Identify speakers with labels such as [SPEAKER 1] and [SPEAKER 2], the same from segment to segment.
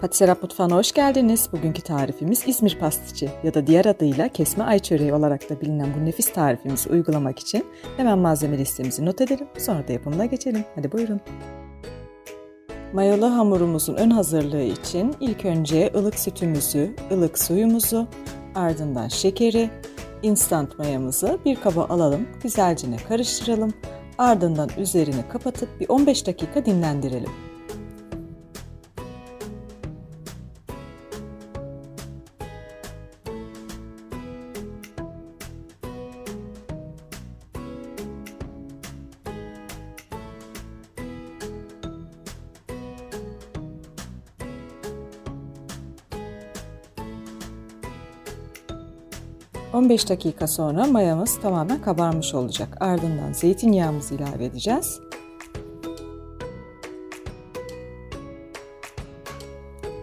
[SPEAKER 1] Patiserap mutfağına hoş geldiniz. Bugünkü tarifimiz İzmir pastiçi ya da diğer adıyla kesme ay çöreği olarak da bilinen bu nefis tarifimizi uygulamak için hemen malzeme listemizi not edelim. Sonra da yapımına geçelim. Hadi buyurun. Mayalı hamurumuzun ön hazırlığı için ilk önce ılık sütümüzü, ılık suyumuzu, ardından şekeri, instant mayamızı bir kaba alalım, güzelce karıştıralım. Ardından üzerini kapatıp bir 15 dakika dinlendirelim. 15 dakika sonra mayamız tamamen kabarmış olacak. Ardından zeytinyağımızı ilave edeceğiz.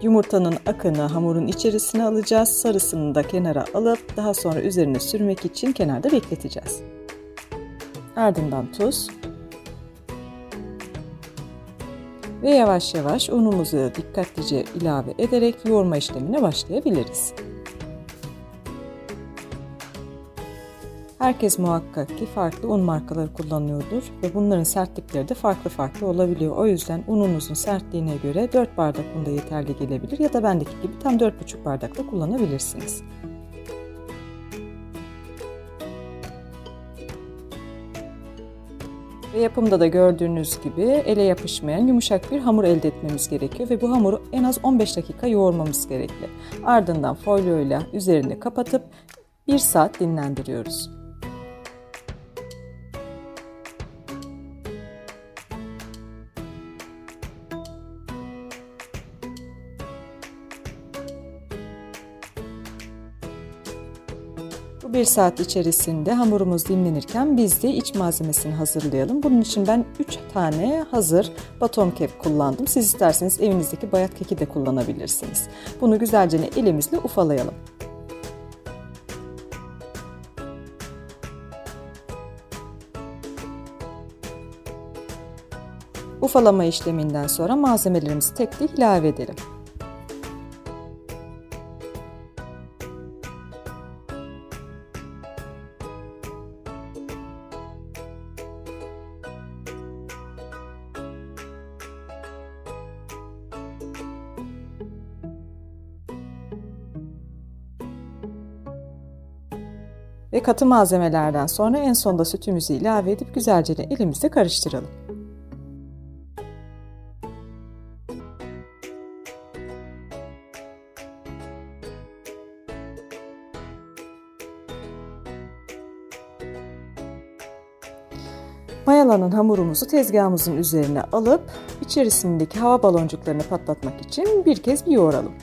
[SPEAKER 1] Yumurtanın akını hamurun içerisine alacağız. Sarısını da kenara alıp daha sonra üzerine sürmek için kenarda bekleteceğiz. Ardından tuz ve yavaş yavaş unumuzu dikkatlice ilave ederek yoğurma işlemine başlayabiliriz. Herkes muhakkak ki farklı un markaları kullanıyordur ve bunların sertlikleri de farklı farklı olabiliyor. O yüzden ununuzun sertliğine göre 4 bardak un da yeterli gelebilir ya da bendeki gibi tam 4,5 bardak da kullanabilirsiniz. Ve yapımda da gördüğünüz gibi ele yapışmayan yumuşak bir hamur elde etmemiz gerekiyor ve bu hamuru en az 15 dakika yoğurmamız gerekli. Ardından folyoyla üzerini kapatıp 1 saat dinlendiriyoruz. Bu bir saat içerisinde hamurumuz dinlenirken biz de iç malzemesini hazırlayalım. Bunun için ben 3 tane hazır baton kek kullandım. Siz isterseniz evinizdeki bayat keki de kullanabilirsiniz. Bunu güzelce elimizle ufalayalım. Ufalama işleminden sonra malzemelerimizi tek tek ilave edelim. Ve katı malzemelerden sonra en sonda sütümüzü ilave edip güzelce elimizle karıştıralım. Mayalanan hamurumuzu tezgahımızın üzerine alıp içerisindeki hava baloncuklarını patlatmak için bir kez bir yoğuralım.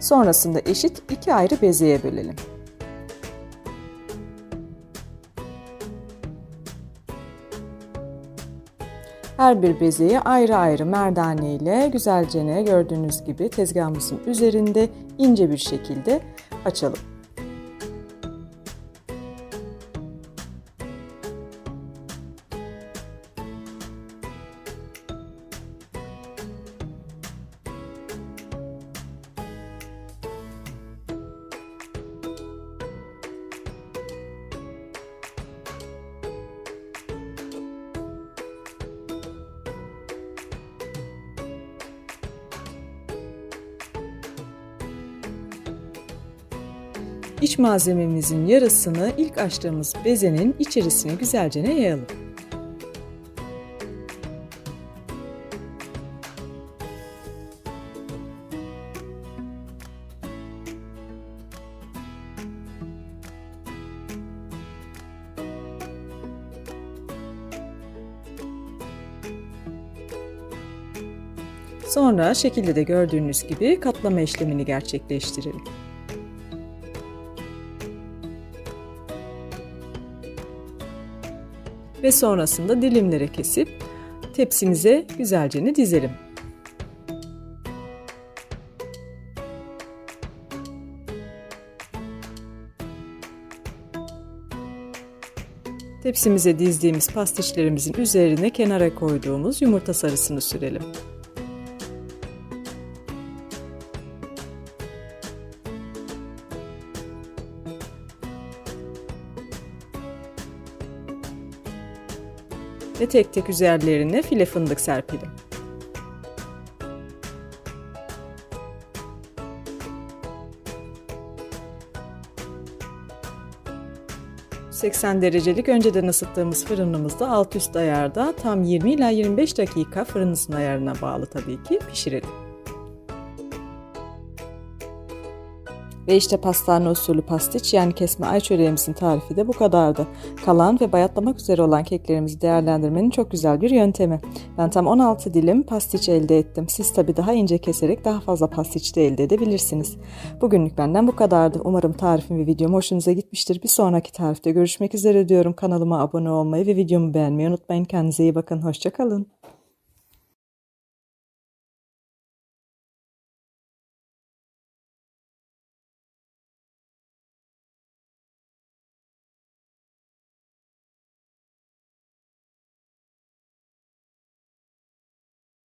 [SPEAKER 1] Sonrasında eşit iki ayrı bezeye bölelim. Her bir bezeyi ayrı ayrı merdane ile güzelce gördüğünüz gibi tezgahımızın üzerinde ince bir şekilde açalım. İç malzememizin yarısını ilk açtığımız bezenin içerisine güzelce yayalım. Sonra şekilde de gördüğünüz gibi katlama işlemini gerçekleştirelim. Ve sonrasında dilimlere kesip tepsimize güzelce dizelim. Tepsimize dizdiğimiz pastiçlerimizin üzerine kenara koyduğumuz yumurta sarısını sürelim. Ve tek tek üzerlerine file fındık serpelim. ...80 derecelik önceden ısıttığımız fırınımızda alt üst ayarda tam 20 ila 25 dakika fırınımızın ayarına bağlı tabii ki pişirelim. Ve işte pastane usulü pastiç yani kesme ay çöreğimizin tarifi de bu kadardı. Kalan ve bayatlamak üzere olan keklerimizi değerlendirmenin çok güzel bir yöntemi. Ben tam 16 dilim pastiç elde ettim. Siz tabi daha ince keserek daha fazla pastiç de elde edebilirsiniz. Bugünlük benden bu kadardı. Umarım tarifim ve videom hoşunuza gitmiştir. Bir sonraki tarifte görüşmek üzere diyorum. Kanalıma abone olmayı ve videomu beğenmeyi unutmayın. Kendinize iyi bakın. Hoşçakalın.